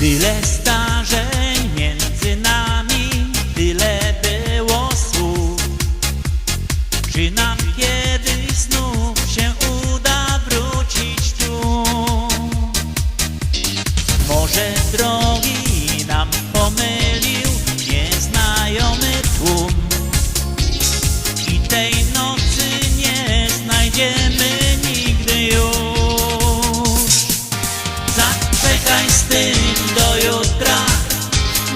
Tyle starzeń między nami, tyle było słów. Czy nam kiedyś znów się uda wrócić tu? Może drogi nam pomylił nieznajomy tłum i tej nocy nie znajdziemy nigdy już. Czekaj z tym do jutra.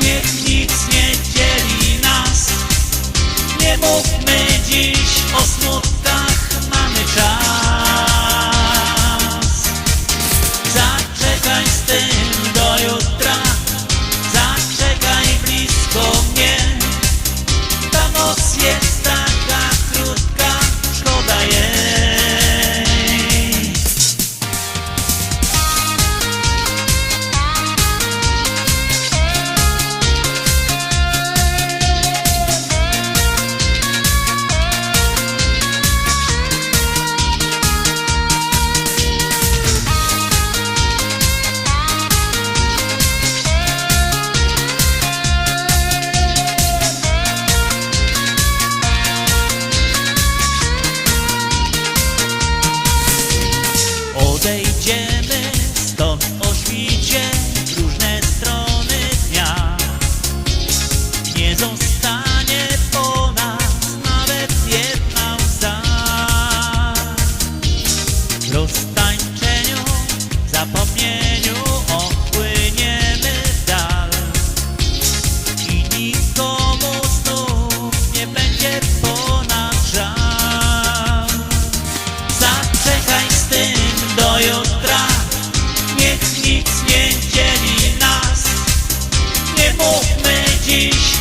Niech nic nie dzieli nas. Nie mówmy dziś o smutkach. He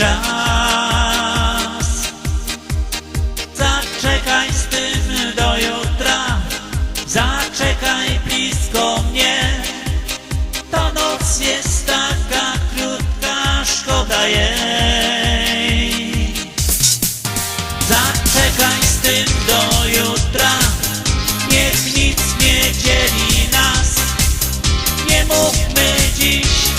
czas. Zaczekaj z tym do jutra Zaczekaj blisko mnie. Ta noc jest taka krótka, szkoda jej. Zaczekaj z tym do jutra Niech nic nie dzieli nas. Nie mówmy dziś